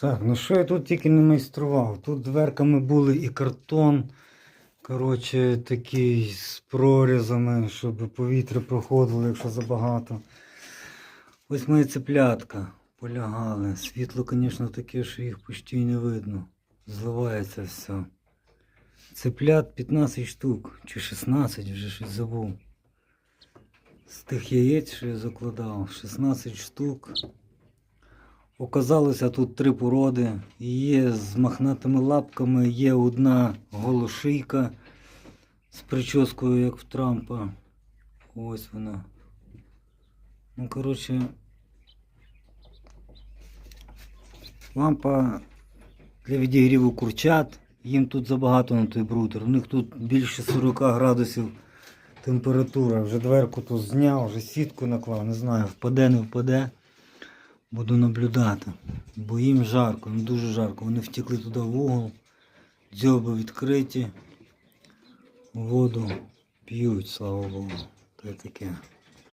Так, ну що я тут тільки не майстрував. Тут дверками були і картон. Коротше, такий з прорізами, щоб повітря проходило, якщо забагато. Ось мої цеплятка полягали. Світло, звісно, таке, що їх почти не видно. Зливається все. Цеплят 15 штук, чи 16, вже щось забув. З тих яєць, що я закладав, 16 штук. Оказалося тут три породи. Є з мохнатими лапками, є одна голошийка з прическою, як в Трампа. Ось вона. Ну, коротше, лампа для відігріву курчат. Їм тут забагато на той брутер. У них тут більше 40 градусів температура. Вже дверку тут зняв, вже сітку наклав, не знаю, впаде, не впаде. Буду наблюдати. Бо їм жарко, їм дуже жарко. Вони втекли туди в угол, дзьоби відкриті, воду п'ють, слава Богу. Та таке.